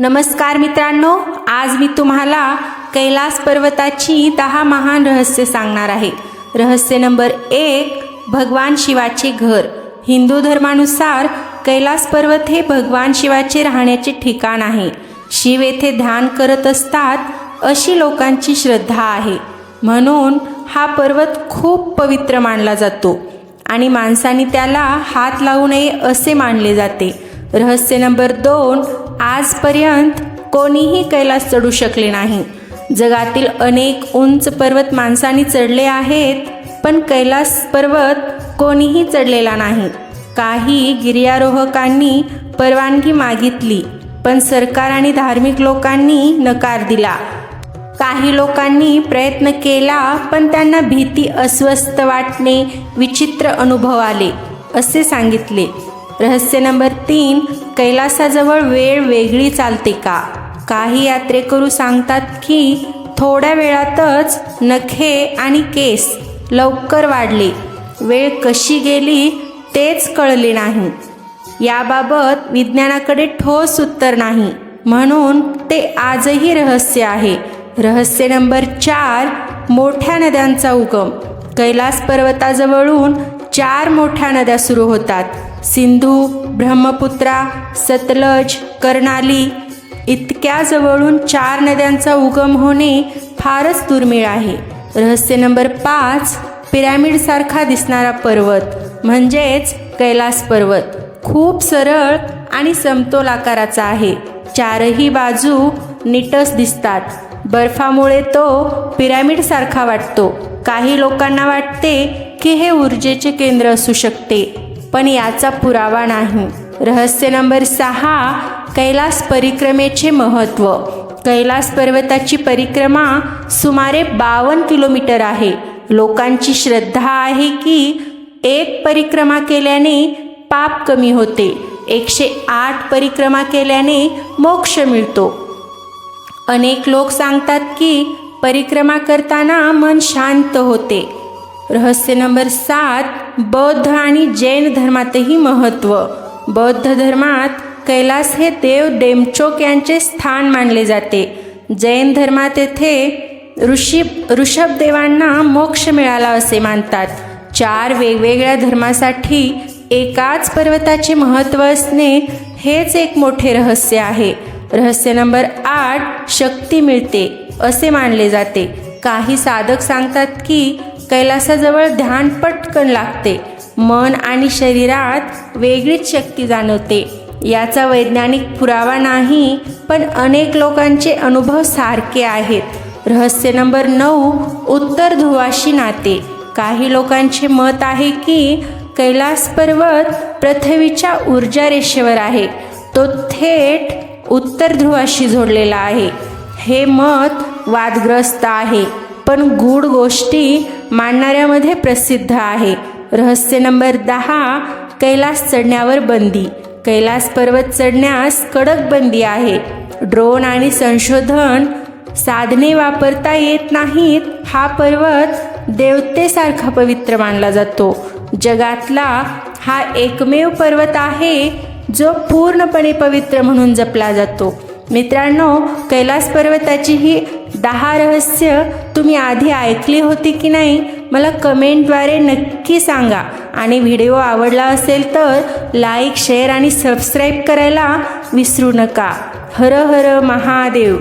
नमस्कार मित्रांनो आज मी तुम्हाला कैलास पर्वताची दहा महान रहस्य सांगणार आहे. रहस्य नंबर एक भगवान शिवाचे घर. हिंदू धर्मानुसार कैलास पर्वत हे भगवान शिवाचे राहण्याचे ठिकाण आहे. शिव येथे ध्यान करत असतात अशी लोकांची श्रद्धा आहे. म्हणून हा पर्वत खूप पवित्र मानला जातो आणि माणसाने त्याला हात लावू नये असे मानले जाते. रहस्य नंबर दोन आजपर्यंत कोणीही कैलास चढू शकले नाही. जगातील अनेक उंच पर्वत माणसाने चढले आहेत पण कैलास पर्वत कोणीही चढलेला नाही. काही गिर्यारोहकांनी परवानगी मागितली पण सरकार आणि धार्मिक लोकांनी नकार दिला. काही लोकांनी प्रयत्न केला पण त्यांना भीती अस्वस्थ वाटणे विचित्र अनुभव आले असे सांगितले. रहस्य नंबर तीन कैलासाजवळ वेळ वेगळी चालते का? काही यात्रेकरू सांगतात की थोड्या वेळातच नखे आणि केस लवकर वाढले. वेळ कशी गेली तेच कळले नाही. याबाबत विज्ञानाकडे ठोस उत्तर नाही. म्हणून ते आजही रहस्य आहे. रहस्य नंबर चार मोठ्या नद्यांचा उगम. कैलास पर्वताजवळून चार मोठ्या नद्या सुरू होतात. सिंधू ब्रह्मपुत्रा सतलज कर्णाली इतक्या जवळून चार नद्यांचा उगम होणे फारच दुर्मिळ आहे. रहस्य नंबर पाच पिरॅमिडसारखा दिसणारा पर्वत म्हणजेच कैलास पर्वत. खूप सरळ आणि समतोल आकाराचा आहे. चारही बाजू नीटस दिसतात. बर्फामुळे तो पिरॅमिडसारखा वाटतो. काही लोकांना वाटते की हे ऊर्जेचे केंद्र असू शकते पण याचा पुरावा नाही. रहस्य नंबर सहा कैलास परिक्रमेचे महत्त्व. कैलास पर्वताची परिक्रमा सुमारे बावन्न किलोमीटर आहे. लोकांची श्रद्धा आहे की एक परिक्रमा केल्याने पाप कमी होते. एकशे आठ परिक्रमा केल्याने मोक्ष मिळतो. अनेक लोक सांगतात की परिक्रमा करताना मन शांत होते. रहस्य नंबर सात बौद्ध आणि जैन धर्मातही महत्त्व बौद्ध धर्मात कैलास हे देव डेमचोक यांचे स्थान मानले जाते. जैन धर्मात येथे ऋषी ऋषभदेवांना मोक्ष मिळाला असे मानतात. चार वेगवेगळ्या धर्मासाठी एकाच पर्वताचे महत्त्व असणे हेच एक मोठे रहस्य आहे. रहस्य नंबर आठ शक्ती मिळते असे मानले जाते. काही साधक सांगतात की कैलासाजवळ ध्यान पटकन लागते. मन आणि शरीरात वेगळीच शक्ती जाणवते. याचा वैज्ञानिक पुरावा नाही पण अनेक लोकांचे अनुभव सारखे आहेत. रहस्य नंबर नऊ उत्तर ध्रुवाशी नाते. काही लोकांचे मत आहे की कैलास पर्वत पृथ्वीच्या ऊर्जा रेषेवर आहे. तो थेट उत्तर ध्रुवाशी जोडलेला आहे. हे मत वादग्रस्त आहे पण गूढ गोष्टी मांडणाऱ्यामध्ये प्रसिद्ध आहे. रहस्य नंबर दहा कैलास चढण्यावर बंदी. कैलास पर्वत चढण्यास कडक बंदी आहे. ड्रोन आणि संशोधन साधने वापरता येत नाहीत. हा पर्वत देवतेसारखा पवित्र मानला जातो. जगातला हा एकमेव पर्वत आहे जो पूर्णपणे पवित्र म्हणून जपला जातो. मित्रांनो कैलास पर्वताची ही दहा रहस्य तुम्ही आधी ऐकली होती की नाही मला कमेंटद्वारे नक्की सांगा. आणि व्हिडिओ आवडला असेल तर लाईक शेअर आणि सबस्क्राईब करायला विसरू नका. हर हर महादेव.